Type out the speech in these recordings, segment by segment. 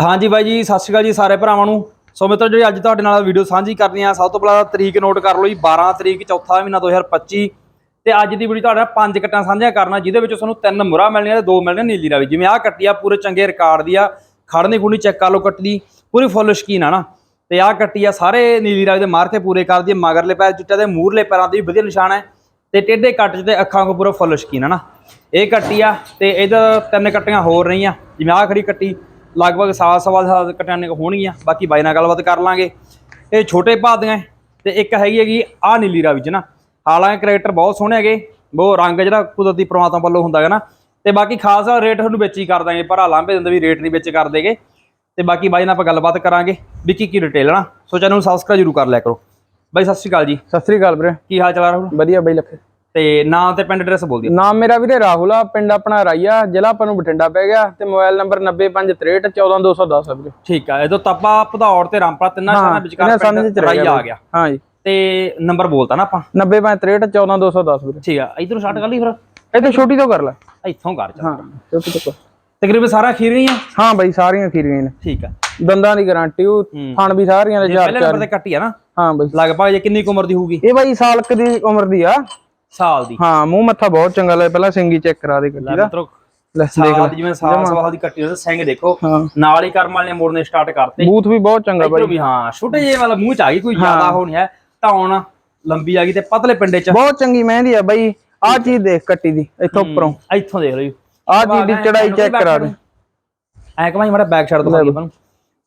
ਹਾਂਜੀ ਬਾਈ ਜੀ, ਸਤਿ ਸ਼੍ਰੀ ਅਕਾਲ ਜੀ ਸਾਰੇ ਭਰਾਵਾਂ ਨੂੰ। ਸੋ ਮਿੱਤਰੋ, ਜਿਹੜੀ ਅੱਜ ਤੁਹਾਡੇ ਨਾਲ ਵੀਡੀਓ ਸਾਂਝੀ ਕਰਨੀ ਆ, ਸਭ ਤੋਂ ਪਹਿਲਾਂ ਤਰੀਕ ਨੋਟ ਕਰ ਲਓ ਜੀ 12 ਤਰੀਕ, ਚੌਥਾ ਮਹੀਨਾ 2025 ਤੇ ਅੱਜ ਦੀ ਵੀਡੀਓ ਤੁਹਾਡੇ ਨਾਲ ਪੰਜ ਕੱਟਾਂ ਸਾਂਝੀਆਂ ਕਰਨਾ, ਜਿਹਦੇ ਵਿੱਚ ਤੁਹਾਨੂੰ ਤਿੰਨ ਮੁਰਾ ਮਿਲਣੀਆਂ ਤੇ ਦੋ ਮਿਲਣੀਆਂ ਨੀਲੀ ਰਾਵੀ। ਜਿਵੇਂ ਆਹ ਕੱਟੀ ਆ, ਪੂਰੇ ਚੰਗੇ ਰਿਕਾਰਡ ਦੀ ਆ ਖੜਨੀ ਖੁਣੀ ਚੈੱਕ ਕਰ ਲਓ ਕੱਟੀ ਦੀ, ਪੂਰੀ ਫੁੱਲ ਸ਼ਕੀਨ ਆ ਨਾ। ਤੇ ਆਹ ਕੱਟੀ ਆ, ਸਾਰੇ ਨੀਲੀ ਰਾਵੀ ਦੇ ਮਾਰਕੇ ਪੂਰੇ ਕਰਦੀ ਆ ਮਗਰਲੇ ਪੈਰ ਚਿੱਟਾ ਦੇ ਮੂਰਲੇ ਪੈਰਾਂ ਦੀ ਵੀ ਵਧੀਆ ਨਿਸ਼ਾਨ ਹੈ ਤੇ ਟੇਢੇ ਕੱਟ 'ਚ ਤੇ ਅੱਖਾਂ ਕੋ ਪੂਰਾ ਫੁੱਲ ਸ਼ਕੀਨ ਆ ਨਾ। ਇਹ ਕੱਟੀ ਆ, ਤੇ ਇਹਦਾ ਤਿੰਨ ਕੱਟੀਆਂ ਹੋਰ ਰਹੀਆਂ, ਜਿਵੇਂ ਆਹ ਖੜੀ ਕੱਟੀ ਲਗਭਗ ਸਾਲ ਸਵਾ ਸਾਲ ਕੱਟੀਆਂ ਨੇ ਹੋਣਗੀਆਂ ਬਾਕੀ ਬਾਈ ਨਾਲ ਗੱਲਬਾਤ ਕਰ ਲਾਂਗੇ। ਇਹ ਛੋਟੇ ਭਾਦੀਆਂ ਤੇ ਇੱਕ ਹੈਗੀ ਹੈਗੀ ਆਹ ਨੀਲੀ ਰਾਵੀ ਚ ਨਾ। ਹਾਲਾਂਕਿ ਕਰੈਕਟਰ ਬਹੁਤ ਸੋਹਣੇ ਹੈਗੇ ਉਹ ਰੰਗ ਜਿਹੜਾ ਕੁਦਰਤੀ ਪ੍ਰਮਾਤਮਾ ਵੱਲੋਂ ਹੁੰਦਾ ਹੈ ਨਾ। ਤੇ ਬਾਕੀ ਖਾਸ ਰੇਟ ਤੁਹਾਨੂੰ ਵਿੱਚ ਹੀ ਕਰ ਦਾਂਗੇ ਪਰ ਲਾਂਭੇ ਦਿੰਦੇ ਵੀ ਰੇਟ ਨਹੀਂ ਵਿੱਚ ਕਰ ਦੇਗੇ ਤੇ ਬਾਕੀ ਬਾਈ ਨਾਲ ਆਪਾਂ ਗੱਲਬਾਤ ਕਰਾਂਗੇ ਵੀ ਕੀ ਕੀ ਡਿਟੇਲ ਨਾ। ਸੋ ਚੈਨਲ ਨੂੰ ਸਬਸਕ੍ਰਾਈਬ ਜ਼ਰੂਰ ਕਰ ਲਿਆ ਕਰੋ। ਬਾਈ ਸਤਿ ਸ਼੍ਰੀ ਅਕਾਲ ਜੀ। ਸਤਿ ਸ੍ਰੀ ਅਕਾਲ ਵੀਰੇ। ਕੀ ਹਾਲ ਚਾਲ ਆ ਰਾਹੁਲ? ਵਧੀਆ ਬਈ ਲੱਖੇ। ਤੇ ਨਾਮ ਤੇ ਪਿੰਡ ਐਡਰੈਸ ਬੋਲ ਦਿਓ। ਨਾਮ ਮੇਰਾ ਵੀਰੇ ਰਾਹੁਲ ਆ ਪਿੰਡ ਆਪਣਾ ਰਾਈਆ ਜ਼ਿਲ੍ਹਾ ਆਪਾਂ ਨੂੰ ਬਠਿੰਡਾ ਪੈ ਗਿਆ ਤੇ ਮੋਬਾਈਲ ਨੰਬਰ 9563141210 ਆ ਵੀਰੇ। ਠੀਕ ਆ ਇਹਦੋਂ ਤੱਪਾ ਭਦੌੜ ਤੇ ਰਾਮਪੁਰਾ ਤਿੰਨਾਂ ਸ਼ਹਿਰਾਂ ਵਿਚਕਾਰ ਪਿੰਡ ਚ ਰਹਿ ਰਾਈ ਗਿਆ ਆ ਗਿਆ। ਹਾਂ ਜੀ। ਤੇ ਨੰਬਰ ਬੋਲਤਾ ਨਾ ਆਪਾਂ। 9563141210 ਵੀਰੇ। ਠੀਕ ਆ ਇਧਰੋਂ ਸਟਾਰਟ ਕਰ ਲਈ ਫਿਰ। ਇਹ ਤੇ ਛੋਟੀ ਤੋਂ ਕਰ ਲੈ। ਇੱਥੋਂ ਕਰ ਚੱਲ। ਹਾਂ ਛੋਟੀ ਤੋਂ ਕਰ। ਤਕਰੀਬਨ ਸਾਰਾ ਖੀਰ ਆ? ਹਾਂ ਬਈ ਸਾਰੀਆਂ ਖੀਰੀਆਂ ਨੇ। ਠੀਕ ਆ। ਦੰਦਾਂ ਦੀ ਗਾਰੰਟੀ ਉਹ। ਥਣ ਵੀ ਸਾਰੀਆਂ ਦੇ ਇਹ ਚਾਰ ਪਹਿਲੇ ਚਾਰ। ਨੰਬਰ ਤੇ ਕੱਟੀ ਆ ਨਾ ਹਾਂ ਬਈ। ਲਗਭਗ ਜੇ ਕਿੰਨੀ ਕੁ ਉਮਰ ਦੀ ਹੋਊਗੀ? ਇਹ ਬਾਈ ਸਾਲ ਕੁ ਦੀ ਉਮਰ ਦੀ ਆ। ਸਾਲ ਦੀ। ਹਾਂ ਮੂੰਹ ਮੱਥਾ ਬਹੁਤ ਚੰਗਾ ਲੈ ਪਹਿਲਾਂ ਸਿੰਗੀ ਚੈੱਕ ਕਰਾ ਦੇ ਗੱਡੀ ਦਾ। ਲੈ ਦੇਖ ਲੈ। ਦੀ ਜਿਵੇਂ ਸਾਲ ਸਵਾਲ ਦੀ ਕੱਟੀ ਉਹਦੇ ਸਿੰਘ ਦੇਖੋ। ਨਾਲ ਹੀ ਕਰਮ ਵਾਲੇ ਮੋੜਨੇ ਸਟਾਰਟ ਕਰਤੇ। ਬੂਥ ਵੀ ਬਹੁਤ ਚੰਗਾ ਬਾਈ ਵੀ ਹਾਂ ਛੋਟੇ ਜਿਹੇ ਵਾਲਾ ਮੂੰਹ ਚ ਆ ਗਈ ਕੋਈ ਜ਼ਿਆਦਾ ਹੋ ਨਹੀਂ ਹੈ। ਧੌਣ ਲੰਬੀ ਆ ਗਈ ਤੇ ਪਤਲੇ ਪਿੰਡੇ ਚ। ਬਹੁਤ ਚੰਗੀ ਮਹਿੰਦੀ ਆ ਬਾਈ। ਆਹ ਚੀਜ਼ ਦੇਖ ਕੱਟੀ ਦੀ ਇੱਥੋਂ ਉੱਪਰੋਂ। ਇੱਥੋਂ ਦੇਖ ਜੀ ਆਹ ਚੀਜ਼ ਦੀ ਚੜਾਈ ਚੈੱਕ ਕਰਾ ਦੇ। ਐ ਕਮਾਈ ਮਾੜਾ ਬੈਕ ਤੋਂ ਦਿਖਾ ਆਪਾਂ ਨੂੰ।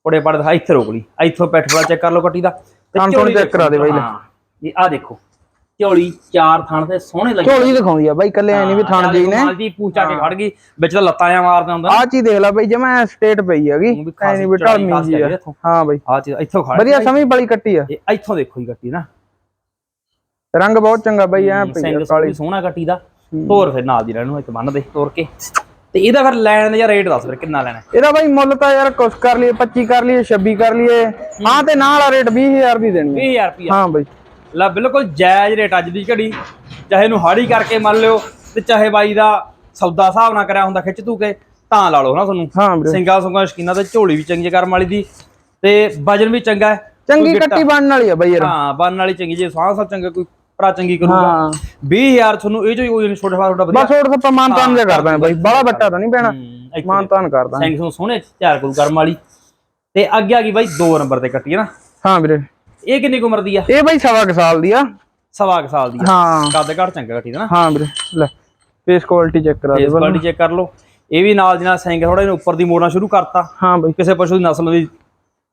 ਪੜੇ ਪੜੇ ਦਿਖਾ ਇੱਥੇ ਰੋਕ ਲਈ। ਇੱਥੋਂ ਪੈਟ ਵਾਲਾ ਚੈੱਕ ਕਰ ਲਓ ਕੱਟੀ ਦਾ। ਤੇ check ਕਰਾ ਦੇ ਬਾਈ ਲੈ। ਇਹ ਆ ਦੇਖੋ। ਝੋਲੀ ਚਾਰ ਥਣ ਤੇ ਸੋਹਣੇ ਲੱਗੇ। ਝੋਲੀ ਦਿਖਾਉਂਦੀ ਆ ਬਾਈ ਕੱਲੇ ਐ ਨਹੀਂ ਵੀ ਥਣ ਜੀ ਨੇ। ਦੀ ਪੂਛਾ ਕੇ ਖੜ ਗਈ ਵਿੱਚ ਤਾਂ ਲੱਤਾਂ ਆ ਮਾਰਦਾ ਹੁੰਦਾ ਆਹ ਚੀਜ਼ ਦੇਖ ਲੈ ਬਾਈ ਜਮਾ ਸਟੇਟ ਪਈ ਹੈਗੀ। ਐ ਨਹੀਂ ਵੀ ਢਲਮੀ ਜੀ ਆ। ਆ। ਹਾਂ ਬਾਈ। ਆ ਚੀਜ਼ ਇੱਥੋਂ ਖੜ ਵਧੀਆ ਸਮੀ ਬੜੀ ਕੱਟੀ ਆ। ਇਹ ਇੱਥੋਂ ਦੇਖੋ ਜੀ ਕੱਟੀ ਨਾ। ਰੰਗ ਬਹੁਤ ਚੰਗਾ ਬਾਈ ਐ ਪਈ ਆ ਕਾਲੀ। ਸੋਹਣਾ ਕੱਟੀ ਦਾ। ਤੋਰ ਫਿਰ ਨਾਲ ਦੀ ਰਹਿਣ ਨੂੰ ਇੱਕ ਬੰਨ ਦੇ ਤੋਰ ਕੇ। ਤੇ ਇਹਦਾ ਫਿਰ ਲੈਣ ਦਾ ਜਾਂ ਰੇਟ ਦੱਸ ਫਿਰ ਕਿੰਨਾ ਲੈਣਾ ਇਹਦਾ ਬਾਈ ਮੁੱਲ ਤਾਂ ਯਾਰ ਕੁਛ ਕਰ ਲਈਏ 25 ਕਰ ਲਈਏ 26 ਕਰ ਲਈਏ। ਹਾਂ। ਤੇ ਨਾਲ ਵਾਲਾ ਰੇਟ 20000 ਦੀ ਦੇਣੀ ਆ। 20000 ਰੁਪਿਆ ਹਾਂ ਬਾਈ। ਲੈ ਬਿਲਕੁਲ ਜਾਇਜ਼ ਰੇਟ ਅੱਜ ਦੀ ਘੜੀ। ਚਾਹੇ ਨੂੰ ਹਾੜੀ ਕਰਕੇ ਮੰਨ ਲਿਓ ਤੇ ਚਾਹੇ ਬਾਈ ਦਾ ਸੌਦਾ ਹਿਸਾਬ ਨਾਲ ਕਰਿਆ ਹੁੰਦਾ ਖਿੱਚ ਤੂ ਕੇ ਤਾਂ ਲਾ ਲਓ ਨਾ ਤੁਹਾਨੂੰ। ਸਿੰਗਾਂ ਸੁੰਗਾਂ ਸ਼ਕੀਨਾਂ ਤੇ ਝੋਲੀ ਵੀ ਚੰਗੀ ਕਰਮ ਵਾਲੀ ਦੀ ਤੇ ਵਜਨ ਵੀ ਚੰਗਾ ਹੈ। ਚੰਗੀ ਕੱਟੀ ਬਣਨ ਵਾਲੀ ਆ ਬਾਈ ਯਾਰ। ਹਾਂ ਬੰਨ ਵਾਲੀ ਚੰਗੀ ਜੇ ਸਾਹ ਸਾਹ ਚੰਗਾ ਕੋਈ ਭਰਾ ਚੰਗੀ ਕਰੂਗਾ। ਹਾਂ। 20000 ਤੁਹਾਨੂੰ ਇਹ ਹੀ ਕੋਈ ਛੋਟਾ ਛੋਟਾ ਵਧੀਆ। ਬਸ ਹੋਰ ਸਭ ਮਾਨਤਾਨ ਜਿਹਾ ਕਰਦਾ ਬਾਈ। ਬੜਾ ਬੱਟਾ ਤਾਂ ਨਹੀਂ ਪੈਣਾ। ਮਾਨਤਾਨ ਕਰਦਾ ਸਿੰਘ ਨੂੰ ਸੋਹਣੇ ਤਿਆਰ ਕਰੂ ਕਰਮ ਵਾਲੀ। ਤੇ ਅੱਗੇ ਆ ਗਈ ਬਾਈ 2 ਨੰਬਰ ਤੇ ਕੱਟੀ ਹੈ ਨਾ। ਹਾਂ ਵੀਰੇ। ਇਹ ਕਿੰਨੀ ਕੁ ਉਮਰ ਦੀ ਆ? ਇਹ ਬਾਈ ਸਵਾ ਕੁ ਸਾਲ ਦੀ ਆ। ਸਵਾ ਕੁ ਸਾਲ ਦੀ ਆ। ਹਾਂ। ਕੱਦ ਘੜ ਚੰਗਾ ਕੱਟੀ ਦਾ ਨਾ? ਹਾਂ ਵੀਰੇ ਲੈ ਫੇਸ ਕੁਆਲਿਟੀ ਚੈੱਕ ਕਰਾ ਦੇ ਫੇਸ ਕੁਆਲਿਟੀ ਚੈੱਕ ਕਰ ਲਓ। ਇਹ ਵੀ ਨਾਲ ਦੀ ਨਾਲ ਥੋੜਾ ਜਿਹਾ ਉੱਪਰ ਦੀ ਮੋੜਨਾ ਸ਼ੁਰੂ ਕਰਤਾ। ਹਾਂ ਬਾਈ। ਕਿਸੇ ਪਸ਼ੂ ਦੀ ਨਸਲ ਦੀ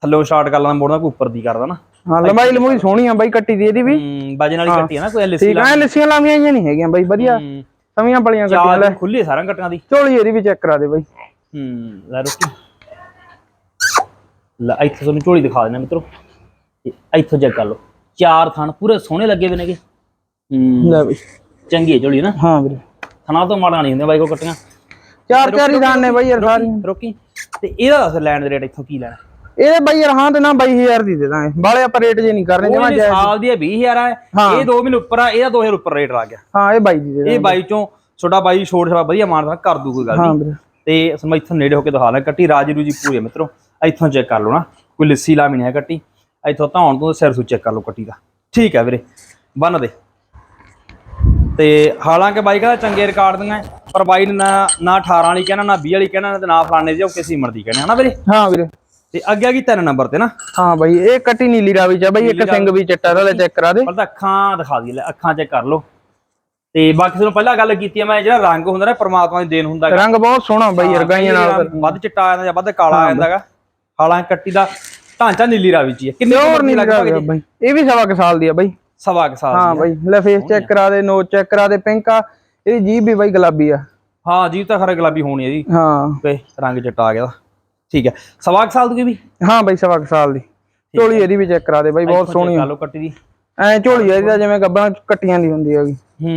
ਥੱਲੋਂ ਸਟਾਰਟ ਕਰ ਲੈਂਦਾ ਮੋੜਨਾ ਕੋਈ ਉੱਪਰ ਦੀ ਕਰਦਾ ਨਾ। ਹਾਂ ਲੰਬਾਈ ਲੰਮੂਈ ਸੋਹਣੀ ਆ ਬਾਈ ਕੱਟੀ ਦੀ ਇਹਦੀ ਵੀ। ਹੂੰ ਵਜਨ ਵਾਲੀ ਕੱਟੀ ਆ ਨਾ ਕੋਈ ਲਿਸੀ ਠੀਕ ਆ ਲੱਸੀਆਂ ਲਾਵੀਆਂ ਹੀ ਨਹੀਂ ਹੈਗੀਆਂ ਬਾਈ ਵਧੀਆ। ਸਮੀਆਂ ਬੜੀਆਂ ਕੱਟੀਆਂ ਚਾਲ ਖੁੱਲੀ ਸਾਰਾਂ ਕੱਟੀਆਂ ਦੀ। ਝੋਲੀ ਇਹਦੀ ਵੀ ਚੈੱਕ ਕਰਾ ਦੇ ਬਾਈ। ਹੂੰ ਲੈ ਰੁਕੀ ਲੈ ਇੱਥੇ ਤੁਹਾਨੂੰ ਝੋਲੀ ਦਿਖਾ ਦੇਣਾ ਮਿੱਤਰੋ। ਤੇ ਇੱਥੋਂ ਚੈੱਕ ਕਰ ਲਓ। ਚਾਰ ਥਣ ਪੂਰੇ ਸੋਹਣੇ ਲੱਗੇ ਹੋਏ ਨੇਗੇ। ਹੂੰ ਲੈ ਬਾਈ ਚੰਗੀ ਹੈ ਝੋਲੀ ਨਾ। ਹਾਂ ਵੀਰੇ। ਥਣਾ ਤੋਂ ਮਾੜਾ ਨਹੀਂ ਹੁੰਦੇ ਬਾਈ ਕੋ ਕੱਟੀਆਂ। ਚਾਰ ਚਾਰ ਹੀ ਦਾਨ ਨੇ ਬਾਈ ਯਾਰ ਸਾਰੀਆਂ। ਰੋਕੀ। ਤੇ ਇਹਦਾ ਦੱਸ ਲੈਣ ਦੇ ਰੇਟ ਇੱਥੋਂ ਕੀ ਲੈਣਾ। ਇਹ ਬਾਈ ਯਾਰ ਹਾਂ ਤੇ ਨਾ 22000 ਦੀ ਦੇ ਦਾਂਗੇ। ਬਾਲੇ ਆਪਾਂ ਰੇਟ ਜੇ ਨਹੀਂ ਕਰਨੇ ਜਮਾ ਇਹਨੇ ਸਾਲ ਦੀ ਹੈ 20000 ਆ ਇਹ 2 ਮਹੀਨੇ ਉੱਪਰ ਆ ਇਹਦਾ 2000 ਉੱਪਰ ਰੇਟ ਲੱਗ ਗਿਆ। ਹਾਂ ਇਹ ਬਾਈ ਦੀ ਦੇ ਇਹ ਬਾਈ ਚੋਂ ਛੋਟਾ ਬਾਈ ਛੋੜ ਛੜਾ ਵਧੀਆ ਮਾਰਦਾ ਕਰ ਦੂ ਕੋਈ ਗੱਲ ਨਹੀਂ। ਤੇ ਮੈਂ ਇੱਥੋਂ ਨੇੜੇ ਹੋ ਕੇ ਦਿਖਾ ਲਾਂ ਕੱਟੀ ਰਾਜੀ ਰੂਜੀ ਪੂਰੀ ਮਿੱਤਰੋ। ਇੱਥੋਂ ਚੈੱਕ ਕਰ ਲਓ ਨਾ। ਕੋਈ ਲਿੱਸੀ ਲਾਮੀ ਨਹੀਂ ਹੈ ਕੱਟੀ। ਇੱਥੋਂ ਧੌਣ ਤੋਂ ਸਿਰ ਸੂ ਚੈੱਕ ਕਰ ਲਓ ਕੱਟੀ ਦਾ। ਠੀਕ ਹੈ ਵੀਰੇ ਬੰਨ ਦੇ। ਤੇ ਹਾਲਾਂਕਿ ਬਾਈ ਕਹਿੰਦਾ ਚੰਗੇ ਰਿਕਾਰਡ ਦੀਆਂ ਪਰ ਬਾਈ ਨੇ ਨਾ ਨਾ 18 ਵਾਲੀ ਕਹਿਣਾ ਨਾ 20 ਵਾਲੀ ਕਹਿਣਾ ਤੇ ਨਾ ਫਲਾਣੇ ਦੀ ਉਹ ਕਿਸੇ ਉਮਰ ਦੀ ਕਹਿਣਾ ਹਨਾ ਵੀਰੇ? ਹਾਂ ਵੀਰੇ। ਤੇ ਅੱਗੇ ਆ ਗਈ ਤਿੰਨ ਨੰਬਰ ਤੇ ਨਾ? ਹਾਂ ਬਾਈ ਇਹ ਕੱਟੀ ਨੀਲੀ ਰਾਵੀ ਚ ਬਾਈ ਇੱਕ ਸਿੰਘ ਵੀ ਚਿੱਟਾ ਵਾਲੇ ਚੈੱਕ ਕਰਾ ਦੇ। ਤਾਂ ਅੱਖਾਂ ਦਿਖਾ ਦੀ ਲੈ ਅੱਖਾਂ ਚੈੱਕ ਕਰ ਲਓ। ਤੇ ਬਾਕੀ ਤੁਹਾਨੂੰ ਪਹਿਲਾਂ ਗੱਲ ਕੀਤੀ ਮੈਂ ਜਿਹੜਾ ਰੰਗ ਹੁੰਦਾ ਨਾ ਪ੍ਰਮਾਤਮਾ ਦੀ ਦੇਣ ਹੁੰਦਾ। ਰੰਗ ਬਹੁਤ ਸੋਹਣਾ ਬਾਈ ਯਾਰ ਗਾਈਆਂ ਨਾਲ ਵੱਧ ਚਿੱਟਾ ਆ ਜਾਂਦਾ ਜਾਂ ਵੱਧ ਕਾਲਾ ਆ ਜਾਂਦਾ ਹੈਗਾ ਹਾਲਾਂ ਕੱਟੀ ਦਾ ਢਾਂਚਾ ਨੀਲੀ ਰਾਵੀ ਚ ਹੀ। ਹੈ ਕਿੰਨੀ ਦੀ ਨਹੀਂ ਲੱਗਾ ਜੀ? ਬਾਈ। ਇਹ ਵੀ ਸਵਾ ਕੁ ਸਾਲ ਦੀ ਆ ਬਾਈ। ਸਵਾ ਕੁ ਸਾਲ ਹਾਂ ਦੀ ਬਾਈ ਲੈ ਫੇਸ ਚੈੱਕ ਕਰਾ ਦੇ ਨੋਜ਼ ਚੈੱਕ ਕਰਾ ਦੇ ਪਿੰਕ ਆ। ਇਹਦੀ ਜੀਭ ਵੀ ਬਾਈ ਗੁਲਾਬੀ ਆ। ਹਾਂ ਜੀ ਤਾਂ ਖਰਾ ਗੁਲਾਬੀ ਹੋਣੀ ਹੈ ਜੀ। ਹਾਂ। ਤੇ ਰੰਗ ਚਿੱਟਾ ਆ ਗਿਆ। ਇਹਦਾ। ਠੀਕ ਹੈ ਸਵਾ ਕੁ ਸਾਲ ਦੀ ਵੀ? ਹਾਂ ਬਾਈ ਸਵਾ ਕੁ ਸਾਲ ਦੀ। ਝੋਲੀ ਇਹਦੀ ਵੀ ਚੈੱਕ ਕਰਾ ਦੇ ਬਾਈ ਬਹੁਤ ਸੋਹਣੀ ਕਰ ਲਓ ਕੱਟੀ ਦੀ। ਐ ਝੋਲੀ ਆ ਇਹਦੀ ਜਿਵੇਂ ਗੱਬਾਂ ਕੱਟੀਆਂ ਦੀ ਹੁੰਦੀ ਹੈਗੀ। ਹੂੰ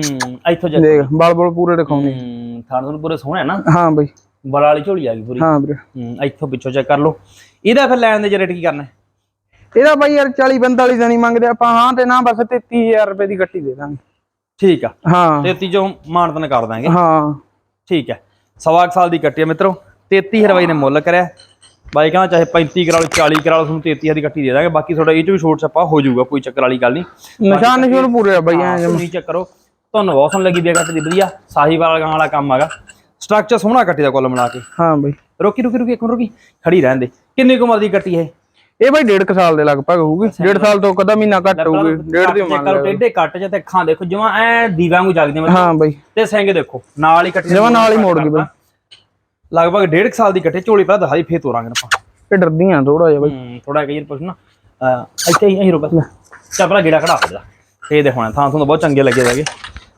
ਇੱਥੋਂ ਚੈੱਕ ਦੇਖ ਬਲ ਬਲ ਪੂਰੇ ਦਿਖਾਉਂਦੀ। ਹੂੰ ਥਾਣ ਤੁਹਾਨੂੰ ਪੂਰੇ ਸੋਹਣੇ ਆ ਨਾ। ਹਾਂ ਬਾਈ। ਬਲ ਵਾਲੀ ਝੋਲੀ ਆ ਗਈ ਪੂਰੀ। ਹਾਂ ਵੀਰੇ। ਹੂੰ ਇੱਥੋਂ ਪਿੱਛੋਂ ਚੈੱਕ ਕਰ ਲਓ। ਇਹਦਾ ਫਿਰ ਲੈਣ ਦੇ ਰੇਟ ਕੀ ਕਰਨਾ? ਇਹਦਾ ਬਾਈ ਯਾਰ 40 45 ਦਾ ਨਹੀਂ ਮੰਗਦੇ ਆਪਾਂ ਹਾਂ ਤੇ ਨਾ ਬਸ 33000 ਰੁਪਏ ਦੀ ਗੱਟੀ ਦੇ ਦਾਂਗੇ। ਠੀਕ ਆ। ਹਾਂ। ਤੇ ਤੀਜੋਂ ਮਾਨਤਨ ਕਰ ਦਾਂਗੇ। ਹਾਂ। ਠੀਕ ਹੈ ਸਵਾ ਸਾਲ ਦੀ ਕੱਟੀ ਆ ਮਿੱਤਰੋ। 33000 ਰੁਪਏ ਨੇ ਮੁੱਲ ਕਰਿਆ। ਬਾਈ ਕਹਿੰਦਾ ਚਾਹੇ 35 ਕਰਾ ਲਓ 40 ਕਰਾ ਲਓ ਤੁਹਾਨੂੰ 33 ਦੀ ਕੱਟੀ ਦੇ ਦਾਂਗੇ। ਬਾਕੀ ਤੁਹਾਡਾ ਇਹ ਚ ਵੀ ਛੋਟ ਛੱਪਾ ਹੋ ਜਾਊਗਾ ਕੋਈ ਚੱਕਰ ਵਾਲੀ ਗੱਲ ਨਹੀਂ। ਨਿਸ਼ਾਨ ਨਿਸ਼ੂਨ ਪੂਰੇ ਆ ਬਾਈ ਐਂ ਜਮਾਂ। ਨਹੀਂ ਚੱਕ ਕਰੋ। ਤੁਹਾਨੂੰ ਬਹੁਤ ਸੋਹਣੀ ਲੱਗੀ ਕੱਟ ਦੀ ਵਧੀਆ। ਸਾਹੀਵਾਲ ਗਾਂ ਵਾਲਾ ਕੰਮ ਹੈਗਾ ਸਟਰਕਚਰ ਸੋਹਣਾ ਕੱਟੀ ਦਾ ਕੁੱਲ ਮਿਲਾ ਕੇ। ਹਾਂ ਬਾਈ। ਰੋਕੀ ਰੋਕੀ ਰੋਕੀ ਇੱਕ ਮਿੰਟ ਰੋਕੀ। ਖੜੀ ਰਹਿਣ ਦੇ। ਕਿੰਨੀ ਕੁ ਉਮਰ ਦੀ ਕੱਟੀ ਹੈ ਇਹ ਬਾਈ ਡੇਢ ਕੁ ਸਾਲ ਦੇ ਲਗਭਗ ਹੋਊਗੀ। ਡੇਢ ਸਾਲ ਤੋਂ ਕਦਾ ਮਹੀਨਾ ਘੱਟ ਹੋਊਗੀ। ਡੇਢ ਦੀ ਮੰਨ ਕਰੋ ਟੇਢੇ ਕੱਟ ਚ ਤੇ ਅੱਖਾਂ ਦੇਖੋ ਜਿਵੇਂ ਐ ਦੀਵਾਂ ਨੂੰ ਜਗਦੇ ਮਤਲਬ ਹਾਂ ਬਾਈ। ਤੇ ਸਿੰਘ ਦੇਖੋ ਨਾਲ ਹੀ ਕੱਟੀ ਜਿਵੇਂ ਨਾਲ ਹੀ ਮੋੜ ਗਈ ਬਾਈ ਲਗਭਗ ਡੇਢ ਕੁ ਸਾਲ ਦੀ ਕੱਟੇ ਝੋਲੀ ਪਹਿਲਾਂ ਦਿਖਾਈ ਫੇਰ ਤੋਰਾਂਗੇ ਆਪਾਂ। ਇਹ ਡਰਦੀਆਂ ਥੋੜਾ ਜਿਹਾ ਬਾਈ। ਥੋੜਾ ਕਈ ਪੁੱਛਣਾ ਇੱਥੇ ਹੀ ਹੀਰੋ ਬਸ ਚੱਲ ਪਹਿਲਾਂ ਗੇੜਾ ਖੜਾ ਹੋ ਜਾ ਇਹ ਦੇਖੋ ਥਾਂ ਤੁਹਾਨੂੰ ਬਹੁਤ ਚੰਗੇ ਲੱਗੇ ਹੈਗੇ।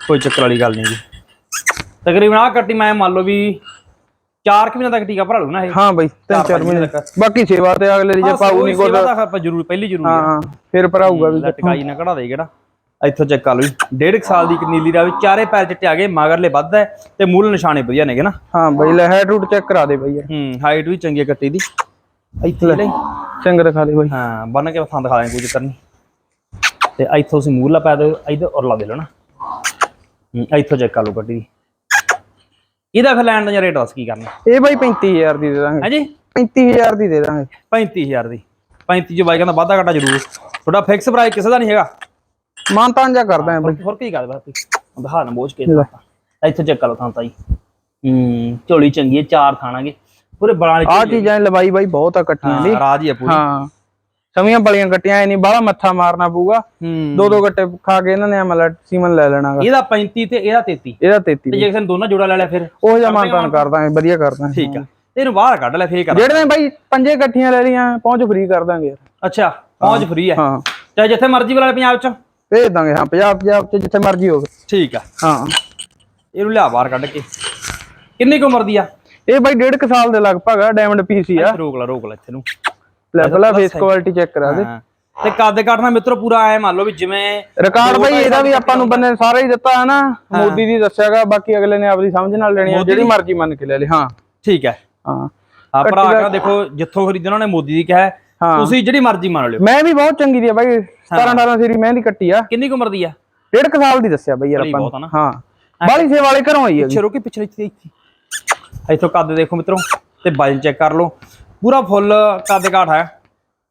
ਕੋਈ ਚੱਕਰ ਵਾਲੀ ਗੱਲ ਨਹੀਂ ਜੀ ਤਕਰੀਬਨ ਆ ਕੱਟੀ ਮੈਂ ਮੰਨ ਲਓ ਵੀ 4 ਕਿ ਮਹੀਨੇ ਤੱਕ ਟੀਕਾ ਭਰਾ ਲੂ ਨਾ ਇਹ। ਹਾਂ ਬਾਈ ਤਿੰਨ ਚਾਰ ਪੰਜ ਮਹੀਨੇ ਤੱਕ। ਬਾਕੀ ਸੇਵਾ ਤੇ ਅਗਲੇ ਦੀ ਜੇ ਪਾਉ ਨਹੀਂ ਸੇਵਾ ਕੋਲ ਦਾ ਆਪਾਂ ਜ਼ਰੂਰ ਪਹਿਲੀ ਜ਼ਰੂਰ ਹਾਂ ਫਿਰ ਭਰਾਊਗਾ ਵੀ ਲਟਕਾਈ ਨਾ ਕਢਾ ਦੇ ਕਿਹੜਾ। ਇੱਥੋਂ ਚੈੱਕ ਕਰ ਲਓ ਡੇਢ ਸਾਲ ਦੀ ਇੱਕ ਨੀਲੀ ਦਾ ਵੀ ਚਾਰੇ ਪੈਰ ਚਿੱਟੇ ਆ ਗਏ ਮਗਰਲੇ ਵੱਧ ਹੈ ਤੇ ਮੂਲ ਨਿਸ਼ਾਨੇ ਵਧੀਆ ਨੇਗੇ ਨਾ। ਹਾਂ ਬਾਈ ਲੈ ਹੈਡ ਰੂਟ ਚੈੱਕ ਕਰਾ ਦੇ ਬਾਈ ਹੂੰ ਹਾਈਟ ਵੀ ਚੰਗੀ ਕੱਟੀ ਦੀ। ਇੱਥੇ ਲੈ ਚੰਗ ਦਿਖਾ ਦੇ ਬਾਈ। ਹਾਂ ਬੰਨ ਕੇ ਥਾਂ ਦਿਖਾ ਦਾਂਗੇ ਕੋਈ ਚੱਕਰ ਨਹੀਂ। ਤੇ ਇੱਥੋਂ ਅਸੀਂ ਮੂਰਲਾ ਪਾ ਦੇ ਇੱਧਰ ਉਰਲਾ ਦੇ ਲਓ ਨਾ। ਹੂੰ ਇੱਥੋਂ ਚੈੱਕ ਕਰ ਲਓ ਕੱਟੀ ਦੀ। ਇਹਦਾ ਫਿਰ ਲੈਣ ਦਾ ਰੇਟ ਦੱਸ ਕੀ ਕਰਨਾ? ਇਹ ਬਾਈ 35000 ਦੀ ਦੇ ਦਾਂਗੇ। ਹੈ ਜੀ 35000 ਦੀ ਦੇ ਦਾਂਗੇ। 35000 ਦੀ। 35 ਜੋ ਬਾਈ ਕਹਿੰਦਾ ਵਾਧਾ ਘਾਟਾ ਜ਼ਰੂਰ। ਤੁਹਾਡਾ ਫਿਕਸ ਪ੍ਰਾਈਸ ਕਿਸੇ ਦਾ ਨਹੀਂ ਹੈਗਾ? ਮਾਨਤਾਨ ਜਾ ਕਰਦਾ ਹੈ ਬਾਈ। ਹੋਰ ਕੀ ਗੱਲ ਬਾਤ ਦਿਖਾ ਨਾ ਬੋਝ ਕੇ ਇੱਥੇ ਚੈੱਕ ਕਰ ਲਓ ਥਾਂ ਤਾਈ। ਹੂੰ ਝੋਲੀ ਚੰਗੀ ਹੈ ਚਾਰ ਥਾਣਾਗੇ ਪੂਰੇ ਬਲਾਂ ਵਾਲੀ ਆਹ ਚੀਜ਼ਾਂ ਲਵਾਈ ਬਾਈ ਬਹੁਤ ਆ ਦੀ ਹਾਂ, ਰਾਜ ਹੀ ਹੈ ਪੂਰੀ। ਹਾਂ। ਸਮੀਆਂ ਬਲੀਆਂ ਕੱਟੀਆਂ ਐ ਨਹੀਂ ਬਾਹਲਾ ਮੱਥਾ ਮਾਰਨਾ ਪਊਗਾ। ਦੋ ਦੋ ਗੱਟੇ ਖਾ ਕੇ ਇਹਨਾਂ ਨੇ ਮਤਲਬ ਸੀਮਨ ਲੈ ਲੈਣਾਗਾ। ਇਹਦਾ 35 ਤੇ ਇਹਦਾ 33 ਇਹਦਾ 33 ਤੇ ਜੇ ਕਿਸੇ ਦੋਨਾਂ ਜੋੜਾ ਲੈ ਲਿਆ ਫਿਰ? ਉਹ ਜਿਹਾ ਮਾਨਤਾਨ ਕਰ ਦਾਂਗੇ ਵਧੀਆ ਕਰ ਦਾਂਗੇ ਠੀਕ ਆ। ਇਹਨੂੰ ਬਾਹਰ ਕੱਢ ਲੈ ਫੇਰ ਕਰ ਜਿਹੜੇ ਨੇ ਬਾਈ ਪੰਜੇ ਇਕੱਠੀਆਂ ਲੈ ਲੀਆਂ ਪਹੁੰਚ ਫ੍ਰੀ ਕਰ ਦਾਂਗੇ ਯਾਰ। ਅੱਛਾ ਪਹੁੰਚ ਫ੍ਰੀ ਹੈ। ਹਾਂ। ਚਾਹੇ ਜਿੱਥੇ ਮਰਜ਼ੀ ਬੁਲਾ ਲੈ ਪੰਜਾਬ ਚ। ਭੇਜ ਦਾਂਗੇ ਹਾਂ ਪੰਜਾਬ ਪੰਜਾਬ ਚ ਜਿੱਥੇ ਮਰਜ਼ੀ ਹੋਵੇ। ਠੀਕ ਆ। ਹਾਂ। ਇਹਨੂੰ ਲਿਆ ਬਾਹਰ ਕੱਢ ਕੇ। ਕਿੰਨੀ ਕੁ ਉਮਰ ਦੀ ਆ? ਇਹ ਬਾਈ ਡੇਢ ਕੁ ਸਾਲ ਦੇ ਲਗਭਗ ਆ ਡਾਇਮੰਡ ਪੀਸੀ ਆ। ਰੋਕ ਲੈ ਰੋਕ ਲੈ ਇੱਥੇ ਨੂੰ। ਲੈ ਪਹਿਲਾਂ ਫੇਸ ਕੁਆਲਿਟੀ ਚੈੱਕ ਕਰਾ ਦੇ। ਹਾਂ। ਤੇ ਕੱਦ ਕੱਟਣਾ ਮਿੱਤਰੋ ਪੂਰਾ ਐ ਮੰਨ ਲਓ ਵੀ ਜਿਵੇਂ ਰਿਕਾਰਡ ਬਾਈ ਇਹਦਾ ਵੀ ਆਪਾਂ ਨੂੰ ਬੰਦੇ ਨੇ ਸਾਰਾ ਹੀ ਦਿੱਤਾ ਹੈ। ਨਾ ਮੋਦੀ ਦੀ ਦੱਸਿਆਗਾ ਬਾਕੀ ਅਗਲੇ ਨੇ ਆਪਦੀ ਸਮਝ ਨਾਲ ਲੈਣੀ ਆ ਜਿਹੜੀ ਮਰਜ਼ੀ ਮੰਨ ਕੇ ਲੈ ਲਈ ਹਾਂ। ਠੀਕ ਹੈ। ਹਾਂ। ਆ ਭਰਾ ਕਹਿੰਦਾ ਦੇਖੋ ਜਿੱਥੋਂ ਖਰੀਦਣਾ ਨੇ ਮੋਦੀ ਦੀ ਕਿਹਾ ਹੈ, ਹਾਂ। ਤੁਸੀਂ ਜਿਹੜੀ ਮਰਜ਼ੀ ਮੰਨ ਲਿਓ। ਮੈਂ ਵੀ ਬਹੁਤ ਚੰਗੀ ਦੀ ਆ ਬਾਈ 17 18 ਸੀਰੀ ਮੈਂ ਦੀ ਕੱਟੀ ਆ। ਕਿੰਨੀ ਕੁ ਉਮਰ ਦੀ ਆ? ਡੇਢ ਕੁ ਸਾਲ ਦੀ ਦੱਸਿਆ ਬਾਈ ਯਾਰ ਆਪਾਂ ਨੂੰ। ਹਾਂ। ਬਾਲੀ ਸੇ ਵਾਲੇ ਘਰੋਂ ਆਈ ਹੈਗੀ। ਪਿੱਛੇ ਰੋਕੇ ਪਿੱਛੇ ਇੱਥੇ ਇੱਥੇ। ਇੱਥੋਂ ਕੱਦ ਦੇਖੋ ਮਿੱਤਰੋ ਤੇ ਵਜਨ ਚੈੱਕ ਕਰ ਲਓ। ਪੂਰਾ ਫੁੱਲ ਕੱਦ ਕਾਠ ਹੈ।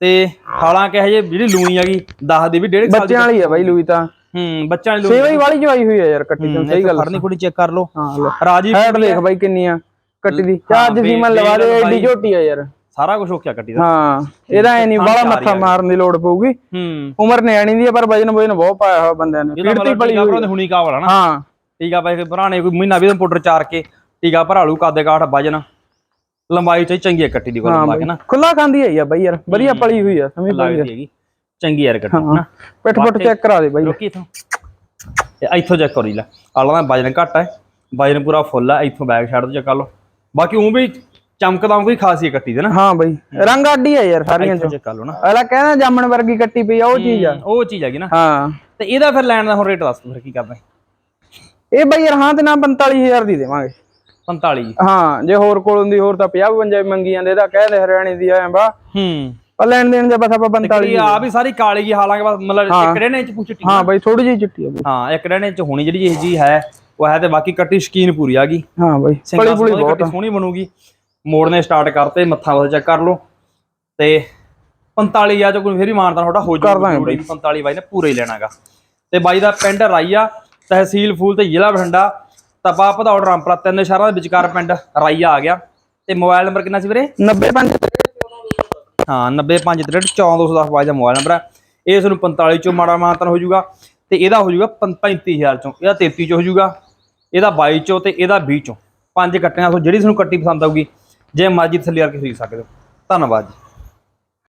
ਤੇ ਹਾਲਾਂਕਿ ਹਜੇ ਜਿਹੜੀ ਲੂਣੀ ਹੈਗੀ 10 ਦੀ ਵੀ ਡੇਢ ਸਾਲ ਦੀ ਬੱਚਿਆਂ ਵਾਲੀ ਆ ਬਾਈ ਲੂਈ ਤਾਂ। ਹੂੰ ਬੱਚਿਆਂ ਦੀ ਲੂਣੀ ਸੇਵਾ ਹੀ। ਵਾਲੀ ਜਵਾਈ ਹੋਈ ਆ ਯਾਰ ਕੱਟੀ ਤੋਂ ਸਹੀ ਗੱਲ ਫੜਨੀ ਖੁੜੀ ਚੈੱਕ ਕਰ ਲਓ। ਹਾਂ ਲੈ। ਰਾਜੀ ਹੈਡ ਦੇਖ ਬਾਈ ਕਿੰਨੀ ਆ ਕੱਟੀ ਦੀ। ਚਾਰਜ ਬੇ- ਸੀਮਨ ਲਵਾ ਦੇ ਐਡੀ ਝੋਟੀ ਆ ਯਾਰ। ਸਾਰਾ ਕੁਝ ਹੋਕਿਆ ਕੱਟੀ ਦਾ। ਹਾਂ ਇਹਦਾ ਐ ਨਹੀਂ ਬਾਲਾ ਮੱਥਾ ਮਾਰਨ ਦੀ ਲੋੜ ਪਊਗੀ। ਹੂੰ। ਉਮਰ ਨਿਆਣੀ ਦੀ ਆ ਪਰ ਵਜਨ ਵਜਨ ਬਹੁਤ ਪਾਇਆ ਹੋਇਆ ਬੰਦਿਆਂ ਨੇ। ਇਹਦਾ ਪੀੜ ਤੇ ਮਤਲਬ ਪਲੀ ਹੋਈ ਹੁਣੀ ਕਾ ਵਾਲਾ ਨਾ। ਹਾਂ। ਟੀਕਾ ਪਾ ਕੇ ਭਰਾਣੇ ਕੋਈ ਮਹੀਨਾ ਵੀ ਪਾਊਡਰ ਚਾਰ ਕੇ। ਟੀਕਾ ਭਰਾ ਲੂ ਕੱਦ ਕਾਠ ਵਜਨ। ਲੰਬਾਈ ਚ ਚੰਗੀ ਹੈ ਕੱਟੀ ਦੀ ਕੋਲ ਲਾ ਕੇ ਨਾ। ਖੁੱਲਾ ਖਾਂਦੀ ਆ ਯਾਰ ਬਾਈ ਯਾਰ ਵਧੀਆ ਪਲੀ ਹੋਈ ਆ ਸਮਝ ਪਈ ਹੈਗੀ। ਚੰਗੀ ਯਾਰ ਕੱਟੀ ਨਾ ਪਿੱਠ ਪੁੱਠ ਚੈੱਕ ਕਰਾ ਦੇ ਬਾਈ। ਰੋਕੀ ਇਥੋਂ। ਤੇ ਇੱਥੋਂ ਚੈੱਕ ਕਰੀ ਲੈ। ਆਲਾ ਦਾ ਵਜਨ ਘੱਟ ਹੈ ਵਜਨ ਪੂਰਾ ਫੁੱਲ ਹੈ ਇੱਥੋਂ ਬੈਕ ਸਾਈਡ ਤੋਂ ਚੈੱਕ ਕਰ ਲਓ। ਬਾਕੀ ਉਹ ਵੀ ਚਮਕਦਾ ਕੋਈ ਖਾਸੀ ਕੱਟੀ ਦੇ ਨਾ। ਹਾਂ ਬਾਈ ਰੰਗ ਆਡੀ ਆ ਯਾਰ ਸਾਰੀਆਂ ਚੋਂ। ਚੈੱਕ ਕਰ ਲਓ ਨਾ। ਅਗਲਾ ਕਹਿੰਦਾ ਜਾਮਣ ਵਰਗੀ ਕੱਟੀ ਪਈ ਆ ਉਹ ਚੀਜ਼ ਆ। ਉਹ ਚੀਜ਼ ਹੈਗੀ ਨਾ। ਹਾਂ। ਤੇ ਇਹਦਾ ਫਿਰ ਲੈਣ ਦਾ ਹੁਣ ਰੇਟ ਦੱਸ ਫਿਰ ਕੀ ਕਰਦਾ ਇਹ ਬਾਈ ਯਾਰ ਹਾਂ ਤੇ ਨਾ 45000 ਦੀ ਦੇਵਾਂਗੇ। 45 ਹਾਂ ਜੇ ਹੋਰ ਕੋਲ ਹੁੰਦੀ ਹੋਰ ਤਾਂ 50 52 ਮੰਗੀ ਜਾਂਦੇ ਇਹਦਾ ਕਹਿੰਦੇ ਹਰਿਆਣੇ ਦੀ ਐ ਬਾ। ਹੂੰ। ਪਰ ਲੈਣ ਦੇਣ ਜੇ ਬਸ ਆਪਾਂ 45 ਇਹ ਆ ਵੀ ਸਾਰੀ ਕਾਲੀ ਜੀ ਹਾਲਾਂਕਿ ਬਸ ਮਤਲਬ ਇੱਕ ਡੇਢ ਇੰਚ ਪੁੱਛ ਹਾਂ ਬਾਈ ਥੋੜੀ ਜਿਹੀ ਚਿੱਟੀ ਆ ਬਾਈ। ਹਾਂ ਇੱਕ ਡੇਢ ਇੰਚ ਹੋਣੀ ਜਿਹੜੀ ਇਹ ਜੀ ਹੈ ਉਹ ਹੈ ਤੇ ਬਾਕੀ ਕੱਟੀ ਸ਼ਕੀਨ ਪੂਰੀ ਆ ਗਈ। ਹਾਂ ਬਾਈ ਪਲੀ ਪੁਲੀ ਬਹੁਤ। ਸੋਹਣੀ ਬਣੂਗੀ। ਮੋੜਨੇ ਸਟਾਰਟ ਕਰਤੇ ਮੱਥਾ ਵਾਲਾ ਚੈੱਕ ਕਰ ਲਓ। ਤੇ 45 ਆ ਜੋ ਕੋਈ ਫੇਰ ਹੀ ਮਾਰਦਾ ਤੁਹਾਡਾ ਹੋ ਜੂਗਾ 45 ਬਾਈ ਨੇ ਪੂਰਾ ਹੀ ਲੈਣਾਗਾ। ਤੇ ਬਾਈ ਦਾ ਪਿੰਡ ਰਾਈਆ ਤਹਿਸੀਲ ਫੂਲ ਤੇ ਜ਼ਿਲ੍ਹਾ ਬਠਿੰਡਾ। ਤਪਾ ਭਦੌੜ ਰਾਮਪੁਰਾ ਤਿੰਨ ਸ਼ਹਿਰਾਂ ਦੇ ਵਿਚਕਾਰ ਪਿੰਡ ਰਾਈਆ ਆ ਗਿਆ। ਤੇ ਮੋਬਾਈਲ ਨੰਬਰ ਕਿੰਨਾ ਸੀ ਵੀਰੇ? 95 ਹਾਂ 9563141010 ਬਾਈ ਦਾ ਮੋਬਾਈਲ ਨੰਬਰ ਹੈ ਇਸ ਨੂੰ 45 ਚੋਂ ਮਾੜਾ ਮਾਤਨ ਹੋ ਜਾਊਗਾ। ਤੇ ਇਹਦਾ ਹੋ ਜਾਊਗਾ 35000 ਚੋਂ। ਇਹਦਾ 33 ਚੋਂ ਹੋ ਜਾਊਗਾ। ਇਹਦਾ 22 ਚੋਂ ਤੇ ਇਹਦਾ 20 ਚੋਂ। ਪੰਜ ਕੱਟੀਆਂ ਤੋਂ ਜਿਹੜੀ ਤੁਹਾਨੂੰ ਕੱਟੀ ਪਸੰਦ ਆਊਗੀ ਜੇ ਮਰਜ਼ੀ ਥੱਲੇ ਆ ਕੇ ਖਰੀਦ ਸਕਦੇ ਹੋ। ਧੰਨਵਾਦ ਜੀ।